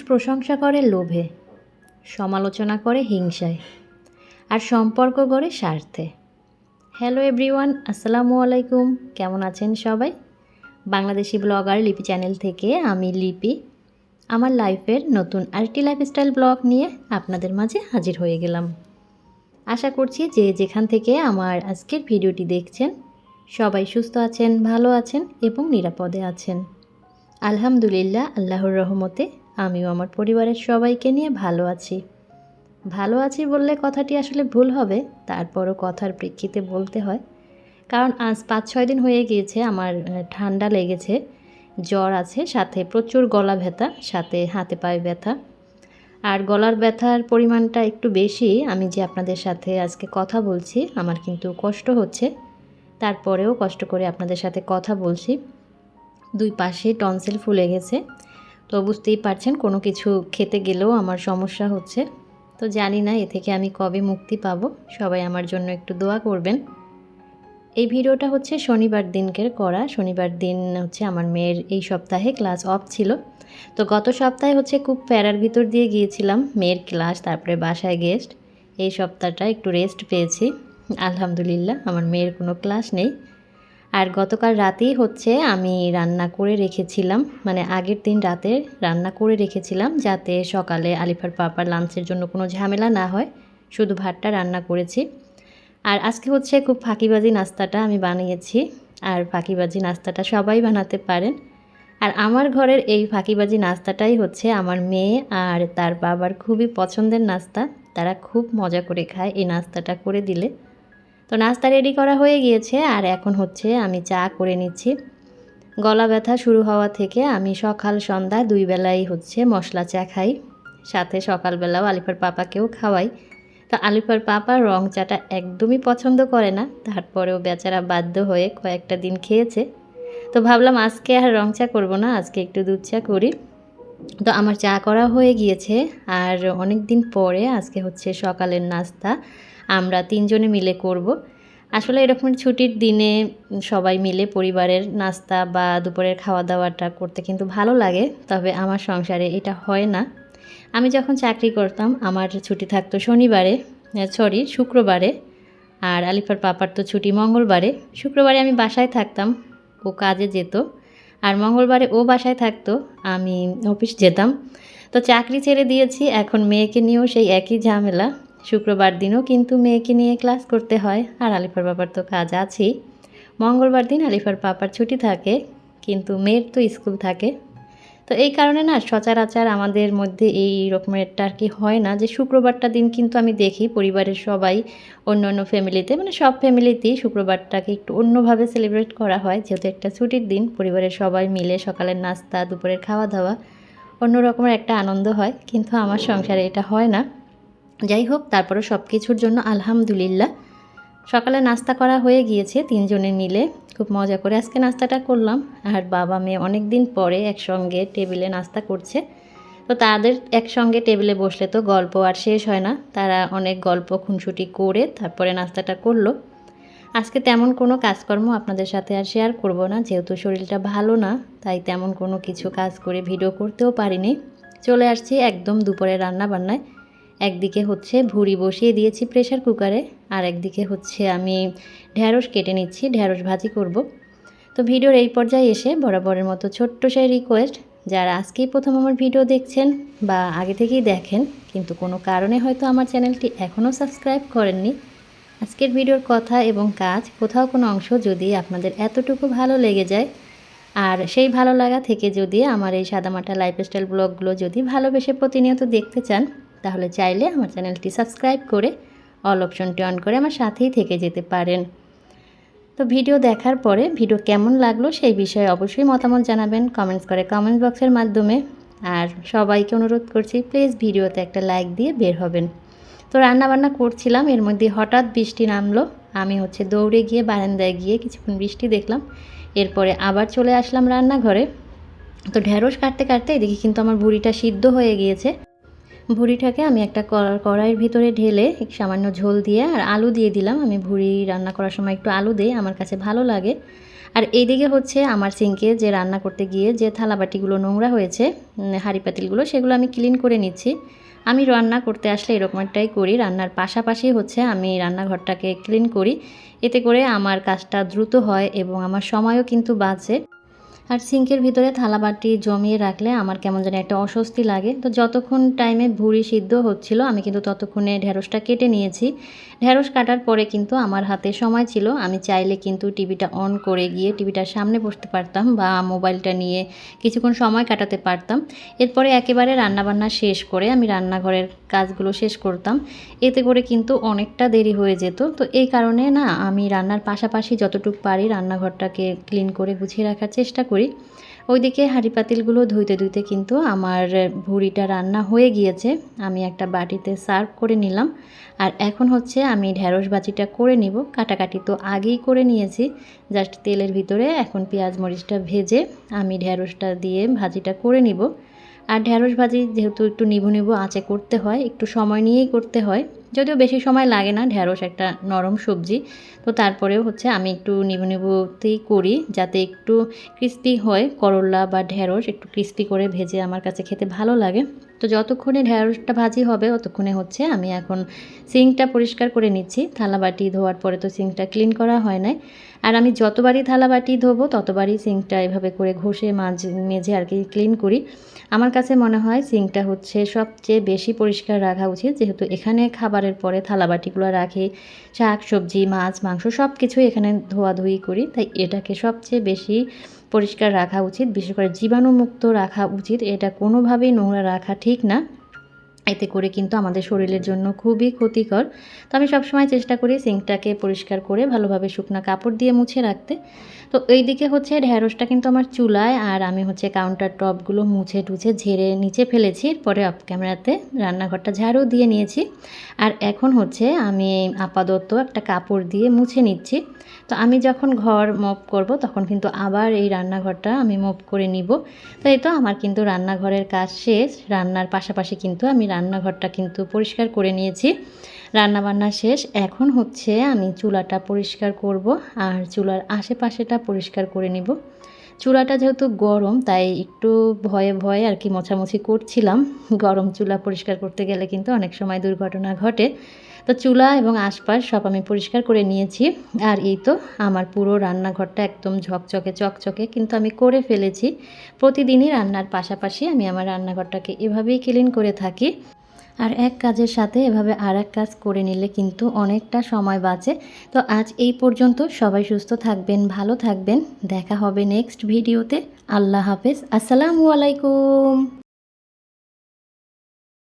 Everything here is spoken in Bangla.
প্রশংসা করে লোভে, সমালোচনা করে হিংসায়, আর সম্পর্ক গড়ে স্বার্থে। হ্যালো এভরিওয়ান আসসালামু আলাইকুম। কেমন আছেন সবাই? বাংলাদেশি ব্লগার লিপি চ্যানেল থেকে আমি লিপি। আমার লাইফের নতুন আরেকটি লাইফস্টাইল ব্লগ নিয়ে আপনাদের মাঝে হাজির হয়ে গেলাম। আশা করছি যে যেখান থেকে আমার আজকের ভিডিওটি দেখছেন, সবাই সুস্থ আছেন, ভালো আছেন এবং নিরাপদে আছেন। আলহামদুলিল্লাহ, আল্লাহর রহমতে আমিও আমার পরিবারের সবাইকে নিয়ে ভালো আছি। ভালো আছি বললে কথাটি আসলে ভুল হবে, তারপরও কথার প্রেক্ষিতে বলতে হয়। কারণ আজ পাঁচ ছয় দিন হয়ে গিয়েছে, আমার ঠান্ডা লেগেছে, জ্বর আছে, সাথে প্রচুর গলা ব্যথা, সাথে হাতে পায়ে ব্যথা। আর গলার ব্যথার পরিমাণটা একটু বেশি, আমি যে আপনাদের সাথে আজকে কথা বলছি, আমার কিন্তু কষ্ট হচ্ছে। তারপরেও কষ্ট করে আপনাদের সাথে কথা বলছি। দুই পাশে টনসিল ফুলে গেছে তো বুঝতেই পারছেন কোনো কিছু খেতে গেলেও আমার সমস্যা হচ্ছে। তো জানি না এ থেকে আমি কবে মুক্তি পাবো। সবাই আমার জন্য একটু দোয়া করবেন। এই ভিডিওটা হচ্ছে শনিবার দিনকের করা। শনিবার দিন হচ্ছে আমার মেয়ের এই সপ্তাহে ক্লাস অফ ছিল। তো গত সপ্তাহে হচ্ছে খুব প্যারার ভিতর দিয়ে গিয়েছিলাম, মেয়ের ক্লাস, তারপরে বাসায় গেস্ট। এই সপ্তাহটা একটু রেস্ট পেয়েছি। আলহামদুলিল্লাহ, আমার মেয়ের কোনো ক্লাস নেই। আর গতকাল রাতেই হচ্ছে আমি রান্না করে রেখেছিলাম মানে আগের দিন রাতে রান্না করে রেখেছিলাম যাতে সকালে আলিফার পাপার লাঞ্চের জন্য কোনো ঝামেলা না হয়, শুধু ভাতটা রান্না করেছি। আর আজকে হচ্ছে খুব ফাঁকিবাজি নাস্তাটা আমি বানিয়েছি, আর ফাঁকিবাজি নাস্তাটা সবাই বানাতে পারেন। আর আমার ঘরের এই ফাঁকিবাজি নাস্তাটাই হচ্ছে আমার মেয়ে আর তার বাবার খুবই পছন্দের নাস্তা, তারা খুব মজা করে খায় এই নাস্তাটা করে দিলে। তো নাস্তা রেডি করা হয়ে গিয়েছে আর এখন হচ্ছে আমি চা করে নিচ্ছি। গলা ব্যথা শুরু হওয়া থেকে আমি সকাল সন্ধ্যা দুই বেলাই হচ্ছে মশলা চা খাই। সাথে সকালবেলাও আলিফার পাপাকেও খাওয়াই। তো আলিফার পাপা রং চাটা একদমই পছন্দ করে না, তারপরেও বেচারা বাধ্য হয়ে কয়েকটা দিন খেয়েছে। তো ভাবলাম আজকে আর রং চা করব না, আজকে একটু দুধ চা করি। তো আমার চা করা হয়ে গিয়েছে আর অনেক দিন পরে আজকে হচ্ছে সকালের নাস্তা। আমরা তিনজনে মিলে করব। আসলে এরকম ছুটির দিনে সবাই মিলে পরিবারের নাস্তা বা দুপুরের খাওয়া দাওয়াটা করতে কিন্তু ভালো লাগে, তবে আমার সংসারে এটা হয় না। আমি যখন চাকরি করতাম, আমার ছুটি থাকতো শনিবারে সরি, শুক্রবারে, আর আলিফার পাপার তো ছুটি মঙ্গলবারে। শুক্রবারে আমি বাসায় থাকতাম, ও কাজে যেত। আর মঙ্গলবারে ও বাসায় থাকতো, আমি অফিস যেতাম। তো চাকরি ছেড়ে দিয়েছি, এখন মেয়েকে নিয়েও সেই একই ঝামেলা। শুক্রবার দিনও কিন্তু মেয়েকে নিয়ে ক্লাস করতে হয়, আর আলিফার বাবার তো কাজ আছেই। মঙ্গলবার দিন আলিফার পাপার ছুটি থাকে, কিন্তু মেয়ের তো স্কুল থাকে। তো এই কারণে না সচরাচর আমাদের মধ্যে এই রকমেরটা আর কি হয় না যে শুক্রবারটা দিন কিন্তু আমি দেখি পরিবারের সবাই অন্য অন্য ফ্যামিলিতে মানে সব ফ্যামিলিতেই শুক্রবারটাকে একটু অন্যভাবে সেলিব্রেট করা হয়। যেহেতু একটা ছুটির দিন, পরিবারের সবাই মিলে সকালের নাস্তা, দুপুরের খাওয়া দাওয়া অন্য রকমের একটা আনন্দ হয়। কিন্তু আমার সংসারে এটা হয় না। যাই হোক তারপরে সব কিছুর জন্য আলহামদুলিল্লাহ। সকালে নাস্তা করা হয়ে গিয়েছে তিনজনে মিলে। খুব মজা করে আজকে নাস্তাটা করলাম। আর বাবা, মেয়ে অনেক দিন পরে একসঙ্গে টেবিলে নাস্তা করছে। তো তাদের একসঙ্গে টেবিলে বসলে তো গল্প আর শেষ হয় না। তারা অনেক গল্প, খুনসুটি করে তারপরে নাস্তাটা করল। আজকে তেমন কোনো কাজকর্ম আপনাদের সাথে আর শেয়ার করব না। যেহেতু শরীরটা ভালো না, তাই তেমন কোনো কিছু কাজ করে ভিডিও করতেও পারিনি। চলে আসছি একদম দুপুরে রান্না বান্নায় একদিকে হচ্ছে ভুড়ি বসিয়ে দিয়েছি প্রেশার কুকারে আর একদিকে হচ্ছে আমি ঢ্যাঁড়স কেটে নিচ্ছি ঢ্যাঁড়স ভাজি করব। তো ভিডিওর এই পর্যায়ে এসে বরাবরের মতো ছোট্ট সেই রিকোয়েস্ট যারা আজকেই প্রথম আমার ভিডিও দেখছেন বা আগে থেকেই দেখেন, কিন্তু কোনো কারণে হয়তো আমার চ্যানেলটি এখনও সাবস্ক্রাইব করেননি, আজকের ভিডিওর কথা এবং কাজ, কোথাও কোনো অংশ যদি আপনাদের এতটুকু ভালো লেগে যায়, আর সেই ভালো লাগা থেকে যদি আমার এই সাদামাটা লাইফস্টাইল ব্লগগুলো যদি ভালোবেসে প্রতিনিয়ত দেখতে চান তাহলে চাইলে আমার চ্যানেলটি সাবস্ক্রাইব করে অল অপশনটি অন করে আমার সাথেই থেকে যেতে পারেন। তো ভিডিও দেখার পরে ভিডিও কেমন লাগল সেই বিষয়ে অবশ্যই মতামত জানাবেন কমেন্টস করে কমেন্ট বক্সের মাধ্যমে। আর সবাইকে অনুরোধ করছি প্লিজ ভিডিওতে একটা লাইক দিয়ে বের হবেন। তো রান্না বান্না করছিলাম, এর মধ্যে হঠাৎ বৃষ্টি নামলো। আমি হচ্ছে দৌড়ে গিয়ে বারান্দায় গিয়ে কিছুক্ষণ বৃষ্টি দেখলাম। এরপরে আবার চলে আসলাম রান্নাঘরে। তো ঢ্যাঁড়স কাটতে কাটতে এদিকে কিন্তু আমার বুড়িটা সিদ্ধ হয়ে গিয়েছে। ভুড়িটাকে আমি একটা কড়া- কড়াইয়ের ভিতরে ঢেলে সামান্য ঝোল দিয়ে আর আলু দিয়ে দিলাম। আমি ভুড়ি রান্না করার সময় একটু আলু দিই, আমার কাছে ভালো লাগে। আর এইদিকে হচ্ছে আমার সিঙ্কে যে রান্না করতে গিয়ে যে থালাবাটিগুলো নোংরা হয়েছে হাঁড়ি পাতিলগুলো সেগুলো আমি ক্লিন করে নিচ্ছি। আমি রান্না করতে আসলে এরকম একটাই করি, রান্নার পাশাপাশি হচ্ছে আমি রান্নাঘরটাকে ক্লিন করি। এতে করে আমার কাজটা দ্রুত হয় এবং আমার সময়ও কিন্তু বাঁচে। আর সিঙ্কের ভিতরে থালাবাটি জমিয়ে রাখলে আমার কেমন জানি একটা অস্বস্তি লাগে। তো যতক্ষণ টাইমে ভুড়ি সিদ্ধ হচ্ছিল, আমি কিন্তু ততক্ষণে ঢেঁড়সটা কেটে নিয়েছি। ঢেঁড়স কাটার পরে কিন্তু আমার হাতে সময় ছিল। আমি চাইলে কিন্তু টিভিটা অন করে গিয়ে টিভিটার সামনে বসতে পারতাম বা মোবাইলটা নিয়ে কিছুক্ষণ সময় কাটাতে পারতাম। এরপরে একেবারে রান্নাবান্না শেষ করে আমি রান্নাঘরের কাজগুলো শেষ করতাম। এতে করে কিন্তু অনেকটা দেরি হয়ে যেত। তো এই কারণে না, আমি রান্নার পাশাপাশি যতটুকু পারি রান্নাঘরটাকে ক্লিন করে গুছিয়ে রাখার চেষ্টা করি। ওইদিকে হাঁড়ি পাতিলগুলো ধুইতে ধুইতে কিন্তু আমার ভুড়িটা রান্না হয়ে গিয়েছে। আমি একটা বাটিতে সার্ভ করে নিলাম। আর এখন হচ্ছে আমি ঢ্যাঁড়স ভাজিটা করে নিব। কাটাকাটি তো আগেই করে নিয়েছি। জাস্ট তেলের ভিতরে এখন পেঁয়াজ মরিচটা ভেজে আমি ঢ্যাঁড়সটা দিয়ে ভাজিটা করে নিব। আর ঢ্যাঁড়স ভাজি যেহেতু একটু নিভু নিভু আঁচে করতে হয়, একটু সময় নিয়েই করতে হয়। যদিও বেশি সময় লাগে না ঢ্যাঁড়স একটা নরম সবজি। তো তারপরেও হচ্ছে আমি একটু নিবু নিবুতেই করি যাতে একটু ক্রিস্পি হয় করল্লা বা ঢ্যাঁড়স একটু ক্রিস্পি করে ভেজে আমার কাছে খেতে ভালো লাগে। তো যতক্ষণে ঢ্যাঁড়সটা ভাজি হবে ততক্ষণে হচ্ছে আমি এখন সিঙ্কটা পরিষ্কার করে নিচ্ছি। থালাবাটি ধোয়ার পরে তো সিঙ্কটা ক্লিন করা হয় না আর আমি যতবারই থালাবাটি ধোবো, ততবারই সিঙ্কটা এভাবে করে ঘষে, মাঝ, মেঝে আর কি ক্লিন করি। আমার কাছে মনে হয় সিঙ্কটা হচ্ছে সবচেয়ে বেশি পরিষ্কার রাখা উচিত। যেহেতু এখানে খাবারের পরে থালাবাটিগুলো রাখি, শাক, সবজি, মাছ, মাংস সব কিছুই এখানে ধোয়াধুয়ি করি। তাই এটাকে সবচেয়ে বেশি পরিষ্কার রাখা উচিত বিশেষ করে জীবাণুমুক্ত রাখা উচিত। এটা কোনোভাবেই নোংরা রাখা ঠিক না। এতে করে কিন্তু আমাদের শরীরের জন্য খুবই ক্ষতিকর। তো আমি সবসময় চেষ্টা করি সিঙ্কটাকে পরিষ্কার করে ভালোভাবে শুকনো কাপড় দিয়ে মুছে রাখতে। তো এই দিকে হচ্ছে ঢ্যাঁড়সটা কিন্তু আমার চুলায় আর আমি হচ্ছে কাউন্টার টপগুলো মুছে টুছে ঝেড়ে নিচে ফেলেছি। এরপরে অফ ক্যামেরাতে রান্নাঘরটা ঝাড়ু দিয়ে নিয়েছি। আর এখন হচ্ছে আমি আপাতত একটা কাপড় দিয়ে মুছে নিচ্ছি। তো আমি যখন ঘর মপ করব তখন কিন্তু আবার এই রান্নাঘরটা আমি মপ করে নিব। তো এই তো আমার কিন্তু রান্নাঘরের কাজ শেষ। রান্নার পাশাপাশি কিন্তু আমি রান্নাঘরটা কিন্তু পরিষ্কার করে নিয়েছি। রান্নাবান্না শেষ। এখন হচ্ছে আমি চুলাটা পরিষ্কার করব আর চুলার আশেপাশেটা পরিষ্কার করে নিব। চুলাটা যেহেতু গরম, তাই একটু ভয়ে ভয়ে আর কি মোছামুছি করছিলাম। গরম চুলা পরিষ্কার করতে গেলে কিন্তু অনেক সময় দুর্ঘটনা ঘটে। তো চুলা এবং আশপাশ সব আমি পরিষ্কার করে নিয়েছি। আর এই তো আমার পুরো রান্নাঘরটা একদম ঝকঝকে, চকচকে কিন্তু আমি করে ফেলেছি। প্রতিদিনই রান্নার পাশাপাশি আমি আমার রান্নাঘরটাকে এভাবেই ক্লিন করে থাকি। আর এক কাজের সাথে এভাবে আর এক কাজ করে নিলে কিন্তু অনেকটা সময় বাঁচে। তো আজ এই পর্যন্ত সবাই সুস্থ থাকবেন, ভালো থাকবেন। দেখা হবে নেক্সট ভিডিওতে আল্লাহ হাফেজ। আসসালামু আলাইকুম।